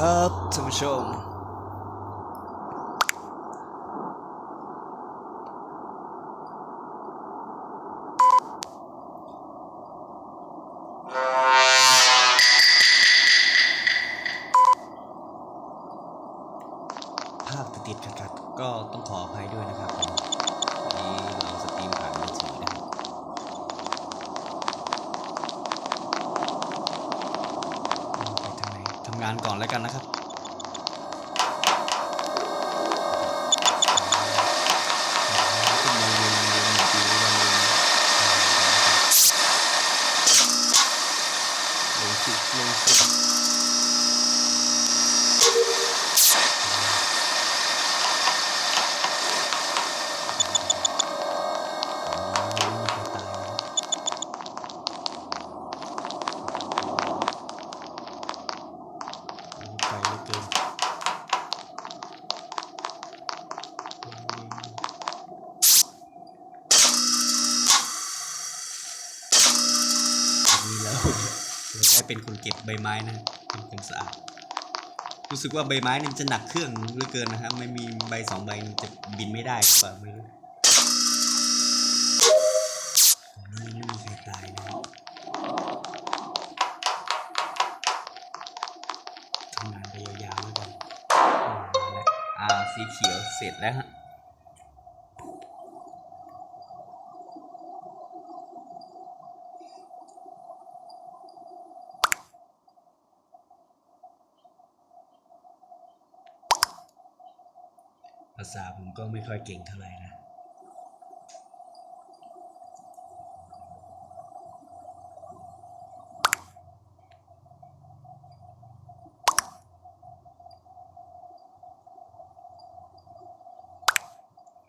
ครับท่านผู้ชม ภาพติดๆขัดๆก็ต้องขออภัยด้วยนะครับผมอันนี้เราสตรีมผ่านมือถือนะครับไปทางไหนทำงานก่อนแล้วกันนะครับ ลงสิลงสิไปเหลือเกินแบบนี้แล้วเรา ได้เป็นคนเก็บใบไม้นะทำความสะอาด รู้สึกว่าใบไม้นี่มันจะหนักเครื่องเหลือเกินนะครับ ไม่มีใบสองใบจะบินไม่ได้หรือเปล่าไม่รู้นนี้ไม่มีใครตายนะทำงานไปยาวๆแล้วกันอืมมาแล้วอ่าสีเขียวเสร็จแล้วฮะ ภาษาผมก็ไม่ค่อยเก่งเท่าไหร่นะ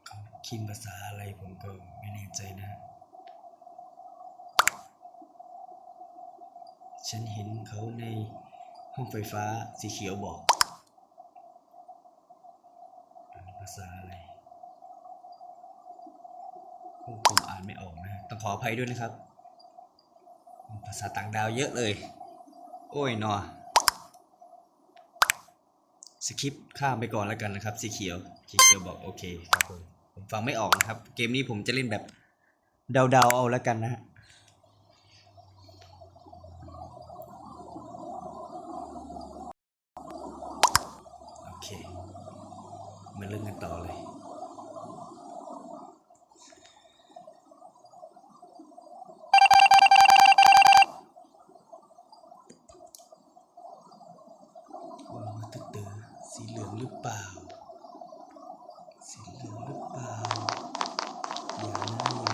เขาคิมภาษาอะไรผมก็ไม่แน่ใจนะ ฉันเห็นเขาในห้องไฟฟ้าสีเขียวบอกอ่าษาอะไรผมผมอ่านไม่ออกนะ ต้องขออภัยด้วยนะครับ ภาษาต่างดาวเยอะเลย โอ้ยหนอสคริปต์ข้ามไปก่อนแล้วกันนะครับ สีเขียวสีเขียวบอกโอเคครับผมผมฟังไม่ออกนะครับ เกมนี้ผมจะเล่นแบบเดาๆเอาแล้วกันนะฮะ มาเรื่องกันต่อเลยตึกเตอสีเหลืองหรือเปล่า สีเหลืองหรือเปล่า เดี๋ยวน